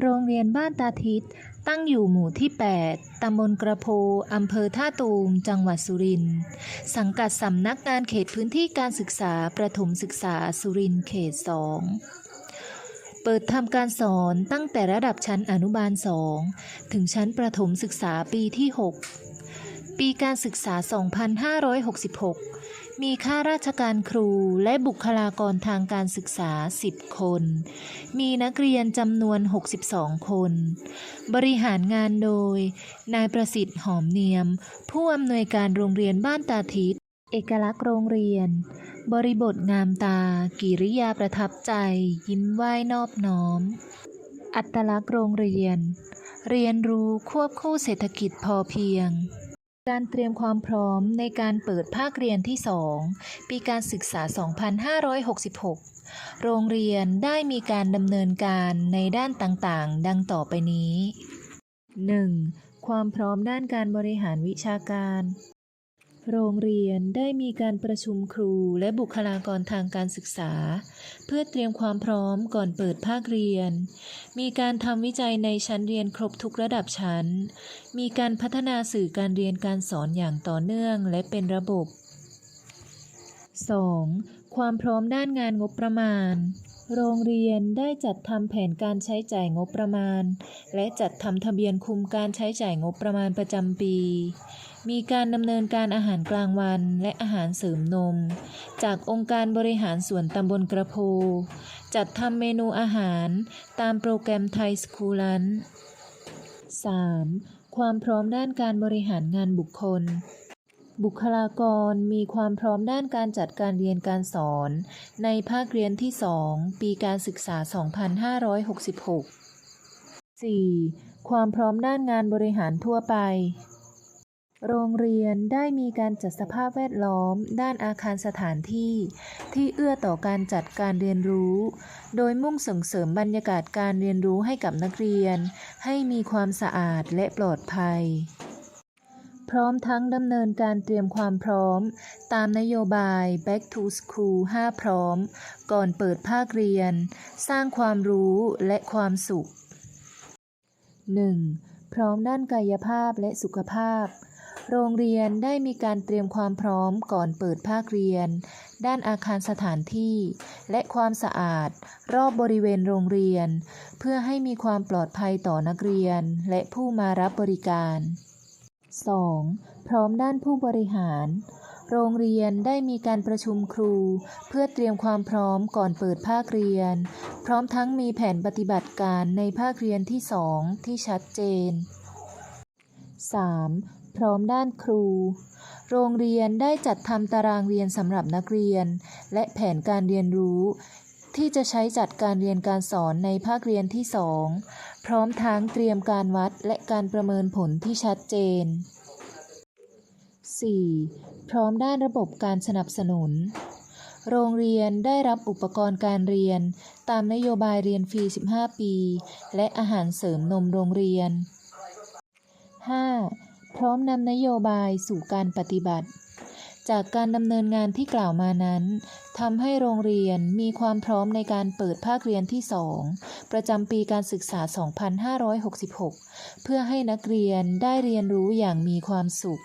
โรงเรียนบ้านตาทิศตั้งอยู่หมู่ที่ 8 ตำบลกระโพอำเภอท่าตูม จังหวัดสุรินทร์ สังกัดสำนักงานเขตพื้นที่การศึกษาประถมศึกษาสุรินทร์เขต 2 เปิดทำการสอนตั้งแต่ระดับชั้นอนุบาล 2 ถึงชั้นประถมศึกษาปีที่ 6 ปีการศึกษา 2566 มีข้าราชการครูและบุคลากรทางการศึกษา 10 คน มีนักเรียนจำนวน 62 คน บริหารงานโดย นายประสิทธิ์หอมเนียม ผู้อำนวยการโรงเรียนบ้านตาทิศเอกลักษณ์โรงเรียน บริบทงามตา กิริยาประทับใจ ยิ้มไหว้นอบน้อม อัตลักษณ์โรงเรียน เรียนรู้ควบคู่เศรษฐกิจพอเพียง การเตรียมความพร้อมในการเปิดภาคเรียนที่ 2 ปีการศึกษา 2566 โรงเรียนได้มีการดำเนินการในด้านต่างๆ ดังต่อไปนี้ 1. ความพร้อมด้านการบริหารวิชาการ โรงเรียนได้มีการประชุมครูและบุคลากรทางการศึกษา เพื่อเตรียมความพร้อมก่อนเปิดภาคเรียน มีการทำวิจัยในชั้นเรียนครบทุกระดับชั้น มีการพัฒนาสื่อการเรียนการสอนอย่างต่อเนื่องและเป็นระบบ 2. ความพร้อมด้านงานงบประมาณ โรงเรียนได้จัดทำแผนการใช้จ่ายงบประมาณ และจัดทำทะเบียนคุมการใช้จ่ายงบประมาณประจำปี มีการดำเนินการอาหารกลางวันและอาหารเสริมนม จากองค์การบริหารส่วนตำบลกระโพจัดทำเมนูอาหารตามโปรแกรมไทยสคูลัน 3. ความพร้อมด้านการบริหารงานบุคคล บุคลากรมีความพร้อมด้านการจัดการเรียนการสอน ในภาคเรียนที่ 2 ปีการศึกษา 2566 4. ความพร้อมด้านงานบริหารทั่วไป โรงเรียนได้มีการจัดสภาพแวดล้อม ด้านอาคารสถานที่ ที่เอื้อต่อการจัดการเรียนรู้ โดยมุ่งส่งเสริมบรรยากาศการเรียนรู้ให้กับนักเรียน ให้มีความสะอาดและปลอดภัย พร้อมทั้งดำเนินการเตรียมความพร้อม ตามนโยบาย Back to School 5 พร้อม ก่อนเปิดภาคเรียน สร้างความรู้และความสุข 1. พร้อมด้านกายภาพและสุขภาพ โรงเรียนได้มีการเตรียมความพร้อมก่อนเปิดภาคเรียน ด้านอาคารสถานที่ และความสะอาด รอบบริเวณโรงเรียน เพื่อให้มีความปลอดภัยต่อนักเรียนและผู้มารับบริการ 2. พร้อมด้านผู้บริหาร โรงเรียนได้มีการประชุมครู เพื่อเตรียมความพร้อมก่อนเปิดภาคเรียน พร้อมทั้งมีแผนปฏิบัติการในภาคเรียนที่ 2 ที่ชัดเจน 3. พร้อมด้านครู โรงเรียนได้จัดทำตารางเรียนสำหรับนักเรียน และแผนการเรียนรู้ ที่จะใช้จัดการเรียนการสอนในภาคเรียนที่ 2 พร้อมทั้งเตรียมการวัดและการประเมินผลที่ชัดเจน 4. พร้อมด้านระบบการสนับสนุน โรงเรียนได้รับอุปกรณ์การเรียน ตามนโยบายเรียนฟรี 15 ปี และอาหารเสริมนมโรงเรียน 5. พร้อมนำนโยบายสู่การปฏิบัติ จากการดำเนินงานที่กล่าวมานั้นทำให้โรงเรียนมีความพร้อมในการเปิดภาคเรียนที่ 2 ประจำปีการศึกษา 2566 เพื่อให้นักเรียนได้เรียนรู้อย่างมีความสุข